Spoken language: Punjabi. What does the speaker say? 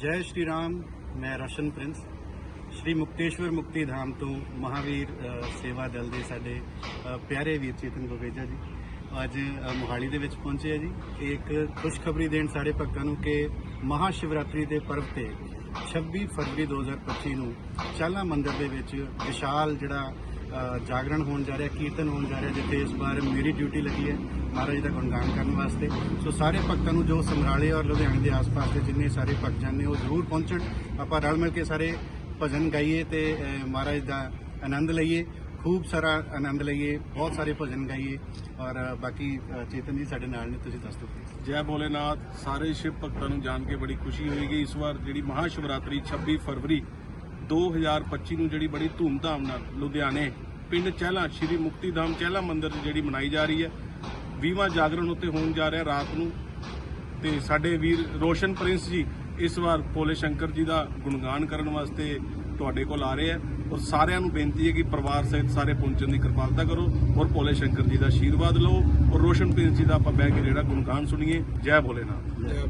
ਜੈ ਸ਼੍ਰੀ ਰਾਮ ਮੈਂ ਰਸ਼ਨ ਪ੍ਰਿੰਸ। ਸ਼੍ਰੀ ਮੁਕਤੇਸ਼ਵਰ ਮੁਕਤੀ ਧਾਮ ਤੋਂ ਮਹਾਵੀਰ ਸੇਵਾ ਦਲ ਦੇ ਸਾਡੇ ਪਿਆਰੇ ਵੀਰ ਚੇਤਨ ਗੋਵੇਜਾ ਜੀ। ਅੱਜ ਅ, ਮੋਹਾਲੀ ਦੇ ਵਿੱਚ ਪਹੁੰਚੇ ਆ ਜੀ। ਇਹ ਇੱਕ ਖੁਸ਼ਖਬਰੀ ਦੇਣ ਸਾਡੇ ਭਗਤਾਂ ਨੂੰ ਕਿ ਮਹਾ ਸ਼ਿਵਰਾਤਰੀ ਦੇ ਪਰਵ ਤੇ 26 ਫਰਵਰੀ 2025 ਨੂੰ ਚਾਲਾ ਮੰਦਿਰ ਦੇ ਵਿੱਚ ਵਿਸ਼ਾਲ ਜਿਹੜਾ ਜਾਗਰਣ ਹੋਣ ਜਾ ਰਿਹਾ, ਕੀਰਤਨ ਹੋਣ ਜਾ ਰਿਹਾ, ਜਿੱਥੇ ਇਸ ਵਾਰ ਮੇਰੀ ਡਿਊਟੀ ਲੱਗੀ ਹੈ ਮਹਾਰਾਜ ਦਾ ਗੁਣਗਾਨ ਕਰਨ ਵਾਸਤੇ। ਸੋ ਸਾਰੇ ਭਗਤਾਂ ਨੂੰ ਜੋ ਸਮਰਾਲੇ ਔਰ ਲੁਧਿਆਣੇ ਦੇ ਆਸ-ਪਾਸ ਦੇ ਜਿੰਨੇ ਸਾਰੇ ਭਗਤ ਨੇ ਉਹ ਜ਼ਰੂਰ ਪਹੁੰਚਣ। ਆਪਾਂ ਰਲ ਮਿਲ ਕੇ ਸਾਰੇ ਭਜਨ ਗਾਈਏ ਤੇ ਮਹਾਰਾਜ ਦਾ ਆਨੰਦ ਲਈਏ। ਖੂਬ ਸਾਰਾ ਆਨੰਦ ਲਈਏ, ਬਹੁਤ ਸਾਰੇ ਭਜਨ ਗਾਈਏ। ਔਰ ਬਾਕੀ ਚੇਤਨ ਜੀ ਸਾਡੇ ਨਾਲ ਨੇ, ਤੁਸੀਂ ਦੱਸ ਦਿਓ ਜੈ ਭੋਲੇਨਾਥ। ਸਾਰੇ ਸ਼ਿਵ ਭਗਤਾਂ ਨੂੰ ਜਾਣ ਕੇ ਬੜੀ ਖੁਸ਼ੀ ਹੋਏਗੀ। ਇਸ ਵਾਰ ਜਿਹੜੀ ਮਹਾ ਸ਼ਿਵਰਾਤਰੀ 26 ਫਰਵਰੀ 2025 ਨੂੰ ਜਿਹੜੀ ਬੜੀ ਧੂਮਧਾਮ ਨਾਲ ਲੁਧਿਆਣੇ ਪਿੰਡ ਚਹਿਲਾ, ਸ਼੍ਰੀ ਮੁਕਤੀਧਾਮ ਚਹਿਲਾ ਮੰਦਿਰ 'ਚ ਜਿਹੜੀ ਮਨਾਈ ਜਾ ਰਹੀ ਹੈ। 20ਵਾਂ ਜਾਗਰਣ ਉੱਤੇ ਹੋਣ ਜਾ ਰਿਹਾ ਰਾਤ ਨੂੰ ਤੇ ਸਾਡੇ ਵੀਰ ਰੋਸ਼ਨ ਪ੍ਰਿੰਸ ਜੀ ਇਸ ਵਾਰ ਭੋਲੇ ਸ਼ੰਕਰ ਜੀ ਦਾ ਗੁਣਗਾਨ ਕਰਨ ਵਾਸਤੇ ਤੁਹਾਡੇ ਕੋਲ ਆ ਰਹੇ ਆ ਔਰ ਸਾਰਿਆਂ ਨੂੰ ਬੇਨਤੀ ਹੈ ਕਿ ਪਰਿਵਾਰ ਸਹਿਤ ਸਾਰੇ ਪਹੁੰਚਣ ਦੀ ਕਿਰਪਾਲਤਾ ਕਰੋ ਔਰ ਭੋਲੇ ਸ਼ੰਕਰ ਜੀ ਦਾ ਆਸ਼ੀਰਵਾਦ ਲਓ ਔਰ ਰੋਸ਼ਨ ਪ੍ਰਿੰਸ ਜੀ ਦਾ ਆਪਾਂ ਬਹਿ ਕੇ ਜਿਹੜਾ ਗੁਣਗਾਨ ਸੁਣੀਏ। ਜੈ ਭੋਲੇਨਾਥ। ਜੈ